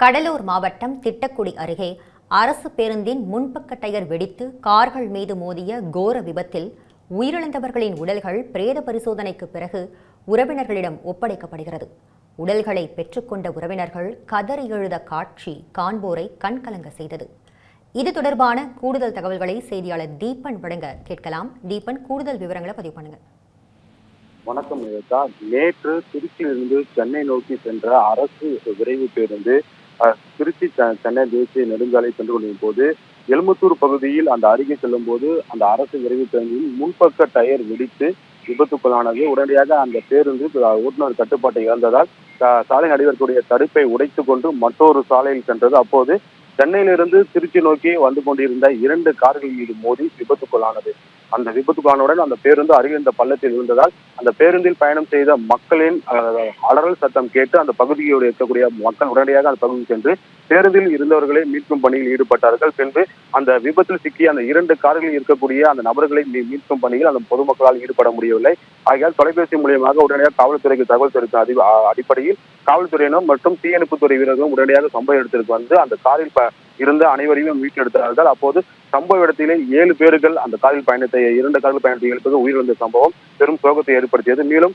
கடலூர் மாவட்டம் திட்டக்குடி அருகே அரசு பேருந்தின் முன்பக்க டயர் வெடித்து கார்கள் மீது மோதிய கோர விபத்தில் உயிரிழந்தவர்களின் உடல்கள் பிரேத பரிசோதனைக்கு பிறகு உறவினர்களிடம் ஒப்படைக்கப்படுகிறது. உடல்களை பெற்றுக்கொண்ட உறவினர்கள் கதறி எழுத காட்சி காண்போரை கண்கலங்க செய்தது. இது தொடர்பான கூடுதல் தகவல்களை செய்தியாளர் தீபன் வழங்க கேட்கலாம். தீபன் கூடுதல் விவரங்களை பதிவு பண்ணுங்க. வணக்கம் நேற்று திருச்சியிலிருந்து சென்னை நோக்கி சென்ற அரசு விரைவு பேருந்து திருச்சி செ- சென்னை தேசிய நெடுஞ்சாலை சென்று கொண்டிருக்கும் போது எலும்புத்தூர் பகுதியில் அந்த அருகே செல்லும் போது அந்த அரசு விரைவு பேருந்தில் முன்பக்க டயர் வெடித்து விபத்துக்குள்ளானது. உடனடியாக அந்த பேருந்து ஓட்டுநர் கட்டுப்பாட்டை இழந்ததால் சாலை நடிகர்களுடைய தடுப்பை உடைத்துக் கொண்டு மற்றொரு சாலையில் சென்றது. அப்போது சென்னையிலிருந்து திருச்சி நோக்கி வந்து கொண்டிருந்த இரண்டு கார்கள் மீது மோதி விபத்துக்குள்ளானது. அந்த விபத்துக்கானவுடன் அந்த பேருந்து அருகில் இந்த பள்ளத்தில் விழுந்ததால் அந்த பேருந்தில் பயணம் செய்த மக்களின் அலறல் சத்தம் கேட்டு அந்த பகுதியோடு இருக்கக்கூடிய மக்கள் உடனடியாக அந்த பகுதிக்கு சென்று பேருந்தில் இருந்தவர்களை மீட்கும் பணியில் ஈடுபட்டார்கள். பின்பு அந்த விபத்தில் சிக்கிய அந்த இரண்டு கார்களில் இருக்கக்கூடிய அந்த நபர்களை மீட்கும் பணியில் அந்த பொதுமக்களால் ஈடுபட முடியவில்லை. ஆகையால் தொலைபேசி மூலியமாக உடனடியாக காவல்துறைக்கு தகவல் தெரிவித்த அதி அடிப்படையில் காவல்துறையினர் மற்றும் தீயணைப்புத்துறை வீரர்களும் உடனடியாக சம்பவ இடத்திற்கு வந்து அந்த காரில் இருந்த அனைவரையும் மீட்டெடுத்தார்கள். அப்போது சம்பவ இடத்திலே ஏழு பேர்கள் அந்த காரில் பயணத்தை இரண்டு காதல் பயணத்தை ஏழு உயிரிழந்த சம்பவம். பெரும் சோகத்தை ஏற்படுத்தியது. மேலும்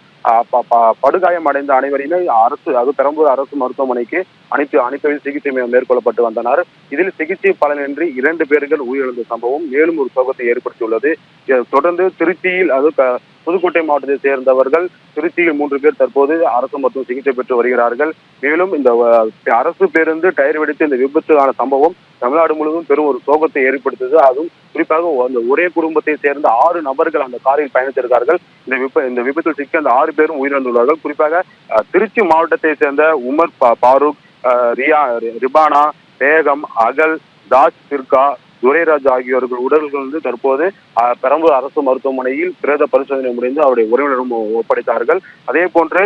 படுகாயம் அடைந்த அனைவரையுமே அரசு அது பெரம்பூர் அரசு மருத்துவமனைக்கு அனைத்து அனைத்து சிகிச்சை மேற்கொள்ளப்பட்டு வந்தனர். இதில் சிகிச்சை பலனின்றி இரண்டு பேர்கள் உயிரிழந்த சம்பவம் மேலும் ஒரு சோகத்தை ஏற்படுத்தியுள்ளது. தொடர்ந்து திருச்சியில் அது க- புதுக்கோட்டை மாவட்டத்தை சேர்ந்தவர்கள் திருச்சியில் மூன்று பேர் தற்போது அரசு மருத்துவ சிகிச்சை பெற்று வருகிறார்கள். மேலும் இந்த அரசு பேருந்து டயர் வெடித்து இந்த விபத்தான சம்பவம் தமிழ்நாடு முழுவதும் பெரும் ஒரு சோகத்தை ஏற்படுத்தது. அதுவும் குறிப்பாக அந்த ஒரே குடும்பத்தை சேர்ந்த ஆறு நபர்கள் அந்த காரில் பயணித்திருக்கார்கள். இந்த விப இந்த விபத்தில் சிக்கி அந்த ஆறு பேரும் உயிரிழந்துள்ளார்கள். குறிப்பாக திருச்சி மாவட்டத்தை சேர்ந்த உமர் பா- பாரூக் ரியா ரிபானா பேகம் அகல் தாஜ் சிர்கா துரைராஜ் ஆகியோர்கள் உடல்கள் வந்து தற்போது பெரம்பூர் அரசு மருத்துவமனையில் பிரேத பரிசோதனை முடிந்து அவருடைய உறவினரும் ஒப்படைத்தார்கள். அதே போன்று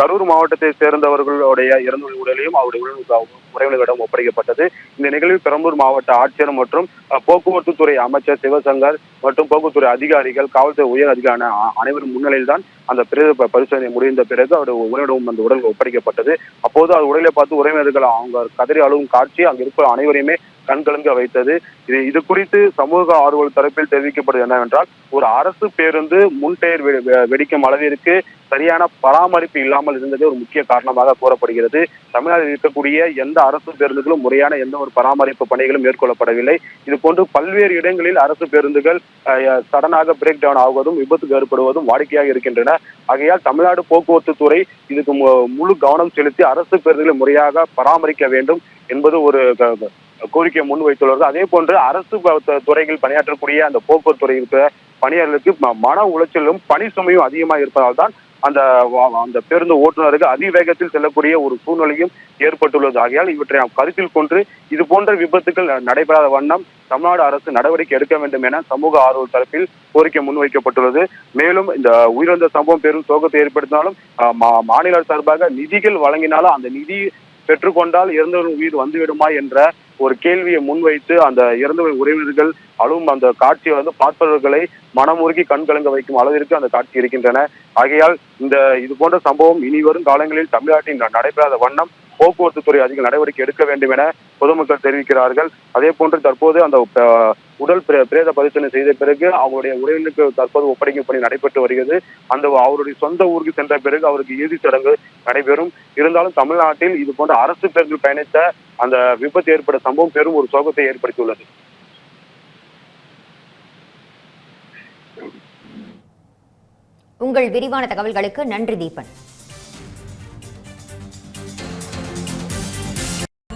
கரூர் மாவட்டத்தை சேர்ந்தவர்களுடைய இறந்த உடலையும் அவருடைய உடலுக்கு உறவினர்களிடம் ஒப்படைக்கப்பட்டது. இந்த நிகழ்வில் பெரம்பூர் மாவட்ட ஆட்சியர் மற்றும் போக்குவரத்து துறை அமைச்சர் சிவசங்கர் மற்றும் போக்குவரத்துறை அதிகாரிகள் காவல்துறை உயர் அதிகாரி அனைவரும் முன்னிலையில் தான் அந்த பிரேத பரிசோதனை முடிந்த பிறகு அவருடைய உறவினரும் அந்த உடல் ஒப்படைக்கப்பட்டது. அப்போது அது உடலை பார்த்து உறவினர்கள் அவங்க கதறி அழுவும் காட்சி அங்கு இருக்கிற அனைவரையுமே கண்கலங்க வைத்தது. இது இது குறித்து சமூக ஆர்வலர் தரப்பில் தெரிவிக்கப்படுவது என்னவென்றால் ஒரு அரசு பேருந்து முன் டயர் வெ- வெ- வெடிக்கும் அளவிற்கு சரியான பராமரிப்பு இல்லாமல் இருந்தது ஒரு முக்கிய காரணமாக கூறப்படுகிறது. தமிழ்நாட்டில் இருக்கக்கூடிய எந்த அரசு பேருந்துகளும் முறையான எந்த ஒரு பராமரிப்பு பணிகளும் மேற்கொள்ளப்படவில்லை. இது போன்று பல்வேறு இடங்களில் அரசு பேருந்துகள் சடனாக பிரேக் டவுன் ஆகுவதும் விபத்துக்கு ஏற்படுவதும் வாடிக்கையாக இருக்கின்றன. ஆகையால் தமிழ்நாடு போக்குவரத்து துறை இதுக்கு மு- முழு கவனம் செலுத்தி அரசு பேருந்துகளை முறையாக பராமரிக்க வேண்டும் என்பது ஒரு க- முன் கோரிக்கை முன்வைத்துள்ளது அதே போன்று அரசு துறைகள் துறையில் பணியாற்றக்கூடிய அந்த போக்குவரத்து துறை இருக்கிற பணியாளர்களுக்கு மன உளைச்சலும் பணி சுமையும் அதிகமாக இருப்பதால் தான் அந்த வா- அந்த பேருந்து ஓட்டுநருக்கு அதிவேகத்தில் செல்லக்கூடிய ஒரு சூழ்நிலையும் ஏற்பட்டுள்ளது. ஆகையால் இவற்றை நாம் கருத்தில் கொண்டு இது போன்ற விபத்துகள் நடைபெறாத வண்ணம் தமிழ்நாடு அரசு நடவடிக்கை எடுக்க வேண்டும் என சமூக ஆர்வல் தரப்பில் கோரிக்கை முன்வைக்கப்பட்டுள்ளது மேலும் இந்த உயிரிழந்த சம்பவம் பெரும் சோகத்தை ஏற்படுத்தினாலும் மா- மாநில சார்பாக நிதிகள் வழங்கினாலும் அந்த நிதி பெற்றுக்கொண்டால் இறந்தவரின் உயிர் வந்துவிடுமா என்ற ஒரு கேள்வியை முன்வைத்து அந்த இறந்தவரின் உறவினர்கள் அழும் அந்த காட்சியை வந்து பார்ப்பவர்களை மனமுருகி கண்கலங்க வைக்கும் அளவிற்கு அந்த காட்சி இருக்கின்றன. ஆகையால் இந்த இது போன்ற சம்பவம் இனி வரும் காலங்களில் தமிழ்நாட்டில் நடைபெறாத வண்ணம் போக்குவரத்து துறை அதிக நடவடிக்கை எடுக்க வேண்டும் என பொதுமக்கள் தெரிவிக்கிறார்கள். அதே போன்று தற்போது அந்த உடல் பிரேத பரிசீலனை செய்த பிறகு அவருடைய உறவினருக்கு தற்போது ஒப்படைக்கும் பணி நடைபெற்று வருகிறது. அந்த அவருடைய சொந்த ஊருக்கு சென்ற பிறகு அவருக்கு இறுதிச் சடங்கு நடைபெறும். இருந்தாலும் தமிழ்நாட்டில் இது போன்ற அரசு பேருந்து பயணித்த அந்த விபத்து ஏற்பட்ட சம்பவம் பெரும் ஒரு சோகத்தை ஏற்படுத்தியுள்ளது. உங்கள் விரிவான தகவல்களுக்கு நன்றி தீபன்.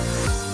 Bye.